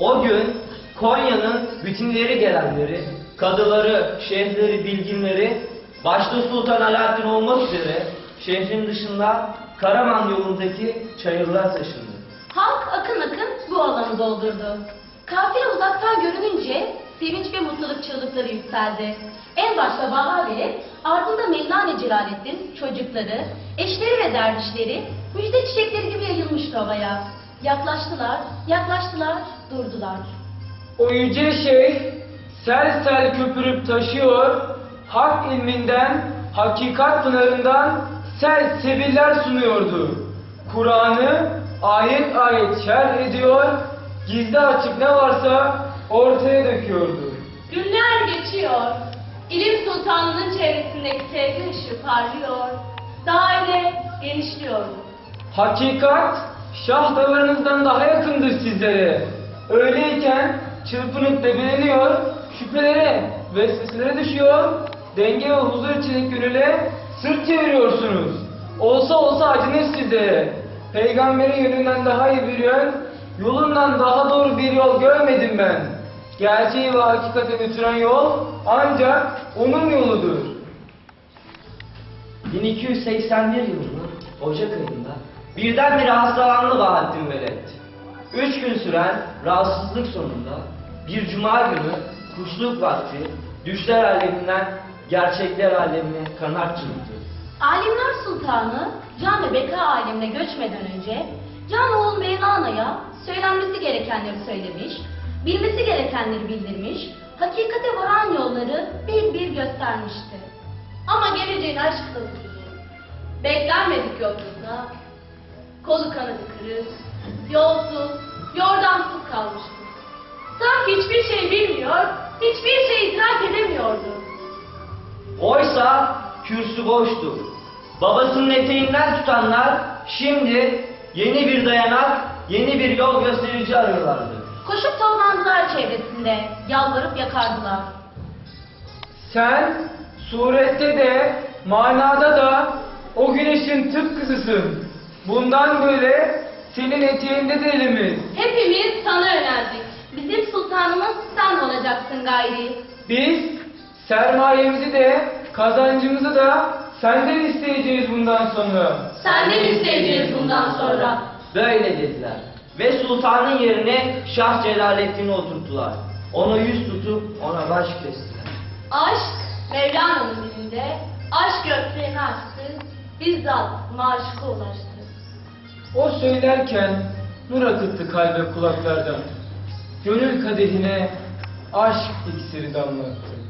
O gün Konya'nın bütün ileri gelenleri, kadıları, şeyhleri, bilginleri, başta Sultan Alaaddin olmak üzere şehrin dışında Karaman yolundaki çayırlar taşındı. Halk akın akın bu alanı doldurdu. Kafile uzaktan görününce sevinç ve mutluluk çığlıkları yükseldi. En başta Bahavi, ardında Mevlana Celaleddin, çocukları, eşleri ve dervişleri müjde çiçekleri gibi yayılmıştı havaya. Yaklaştılar, yaklaştılar, durdular. O yüce şey sel sel köpürüp taşıyor, hak ilminden, hakikat pınarından sel sebiller sunuyordu. Kur'an'ı ayet ayet şerh ediyor, gizli açık ne varsa ortaya döküyordu. Günler geçiyor. İlim Sultanı'nın çevresindeki sevgi ışığı parlıyor. Daire genişliyordu. Hakikat şah damarınızdan daha yakındır sizlere. Öyleyken çırpınıp debeleniyor, şüphelere, vesveselere düşüyor, denge ve huzur içindeki gönüle sırt çeviriyorsunuz. Olsa olsa acınır size. Peygamberin yönünden daha iyi bir yön, yolundan daha doğru bir yol görmedim ben. Gerçeği ve hakikate götüren yol ancak onun yoludur. 1281 yılının Ocak ayında birdenbire hastalandı Bahattin Veled. Üç gün süren rahatsızlık sonunda bir cuma günü kuşluk vakti düşler aleminden gerçekler alemine kanat çırptı. Alimler Sultanı Can ve Beka alemine göçmeden önce Can oğul Mevlana'ya söylenmesi gerekenleri söylemiş, bilmesi gerekenleri bildirmiş, hakikate varan yolları bir bir göstermişti. Ama geleceğin aşk kılıcı. Beklenmedik yoklukta, kolu kanadı kırık, yolsuz, yordamsız kalmıştı. Sanki hiçbir şey bilmiyor, hiçbir şey idrak edemiyordu. Oysa kürsü boştu. Babasının eteğinden tutanlar şimdi yeni bir dayanak, yeni bir yol gösterici arıyorlardı. Koşup toplandılar çevresinde, yalvarıp yakardılar. Sen surette de manada da o güneşin tıpkısısın. Bundan böyle senin eteğinde de elimiz. Hepimiz sana yöneldik. Bizim sultanımız sen olacaksın gayri. Biz sermayemizi de kazancımızı da senden isteyeceğiz bundan sonra. Senden isteyeceğiz bundan sonra. Böyle dediler. Ve sultanın yerine Şah Celaleddin'i oturttular. Ona yüz tutup ona baş kestiler. Aşk Mevlana'nın dilinde, aşk göklerini açtı, bizzat maşuka ulaştı. O söylerken nur akıttı kalbe kulaklardan. Gönül kadehine aşk iksiri damlattı.